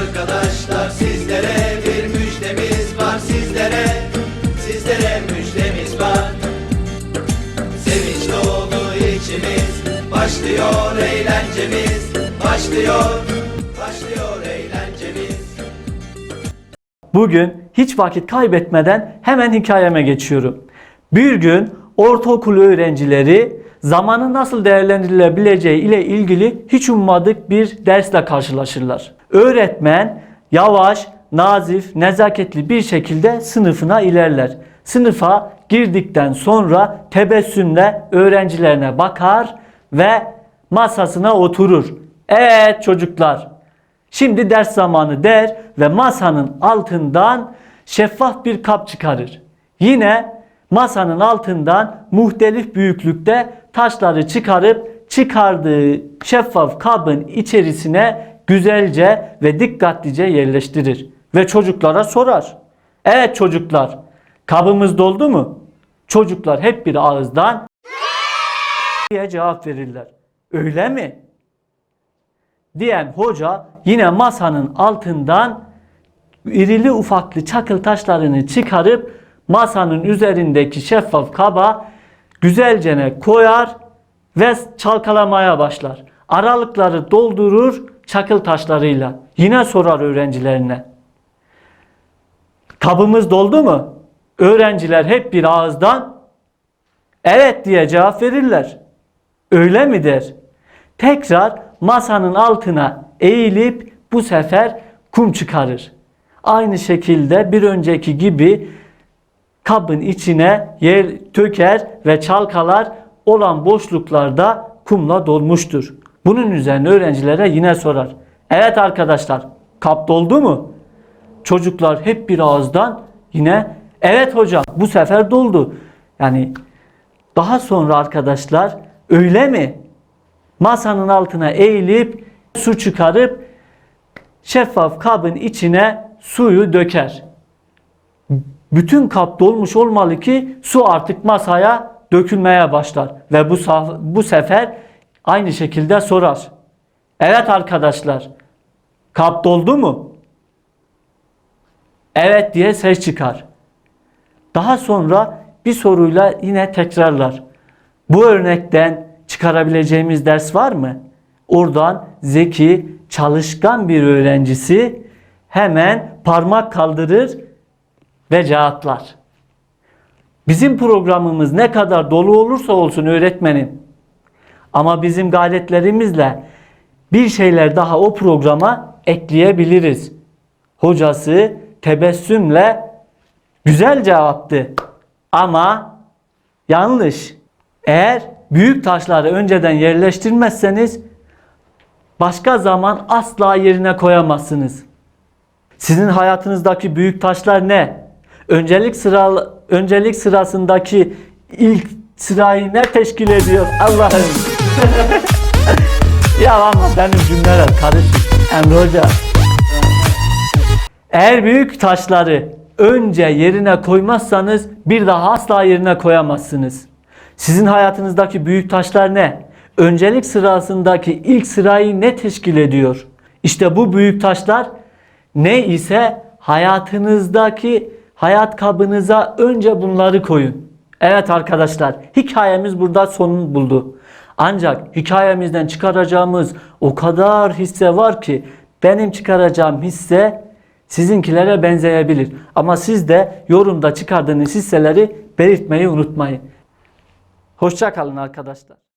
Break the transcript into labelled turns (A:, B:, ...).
A: arkadaşlar sizlere bir müjdemiz var sizlere Sizlere müjdemiz var Sevinç dolu içimiz Başlıyor eğlencemiz Başlıyor Başlıyor eğlencemiz
B: Bugün hiç vakit kaybetmeden hemen hikayeme geçiyorum. Bir gün ortaokul öğrencileri zamanın nasıl değerlendirilebileceği ile ilgili hiç ummadık bir dersle karşılaşırlar. Öğretmen yavaş, nazif, nezaketli bir şekilde sınıfına ilerler. Sınıfa girdikten sonra tebessümle öğrencilerine bakar ve masasına oturur. Evet çocuklar, Şimdi ders zamanı der ve masanın altından şeffaf bir kap çıkarır. Yine masanın altından muhtelif büyüklükte taşları çıkarıp çıkardığı şeffaf kabın içerisine güzelce ve dikkatlice yerleştirir. Ve çocuklara sorar. Evet çocuklar kabımız doldu mu? Çocuklar hep bir ağızdan diye cevap verirler. Öyle mi? diyen hoca yine masanın altından irili ufaklı çakıl taşlarını çıkarıp masanın üzerindeki şeffaf kaba güzelcene koyar ve çalkalamaya başlar. Aralıkları doldurur çakıl taşlarıyla. Yine sorar öğrencilerine. Kabımız doldu mu? Öğrenciler hep bir ağızdan evet diye cevap verirler. Öyle mi der? Tekrar masanın altına eğilip bu sefer kum çıkarır. Aynı şekilde bir önceki gibi kabın içine yer töker ve çalkalar olan boşluklarda kumla dolmuştur. Bunun üzerine öğrencilere yine sorar. Evet arkadaşlar kap doldu mu? Çocuklar hep bir ağızdan yine evet hocam bu sefer doldu. Yani daha sonra arkadaşlar öyle mi? Masanın altına eğilip su çıkarıp şeffaf kabın içine suyu döker. Bütün kap dolmuş olmalı ki su artık masaya dökülmeye başlar ve bu bu sefer aynı şekilde sorar. Evet arkadaşlar. Kap doldu mu? Evet diye ses çıkar. Daha sonra bir soruyla yine tekrarlar. Bu örnekten çıkarabileceğimiz ders var mı? Oradan zeki, çalışkan bir öğrencisi hemen parmak kaldırır ve cevaplar. Bizim programımız ne kadar dolu olursa olsun öğretmenim. Ama bizim gayretlerimizle bir şeyler daha o programa ekleyebiliriz. Hocası tebessümle güzel cevaptı. Ama yanlış. Eğer büyük taşları önceden yerleştirmezseniz başka zaman asla yerine koyamazsınız. Sizin hayatınızdaki büyük taşlar ne? Öncelik sıra öncelik sırasındaki ilk sırayı ne teşkil ediyor? Allah'ım. ya ama benim cümleler karışık. Emre Hoca. Eğer büyük taşları önce yerine koymazsanız bir daha asla yerine koyamazsınız. Sizin hayatınızdaki büyük taşlar ne? Öncelik sırasındaki ilk sırayı ne teşkil ediyor? İşte bu büyük taşlar ne ise hayatınızdaki hayat kabınıza önce bunları koyun. Evet arkadaşlar hikayemiz burada sonunu buldu. Ancak hikayemizden çıkaracağımız o kadar hisse var ki benim çıkaracağım hisse sizinkilere benzeyebilir. Ama siz de yorumda çıkardığınız hisseleri belirtmeyi unutmayın. Hoşça kalın arkadaşlar.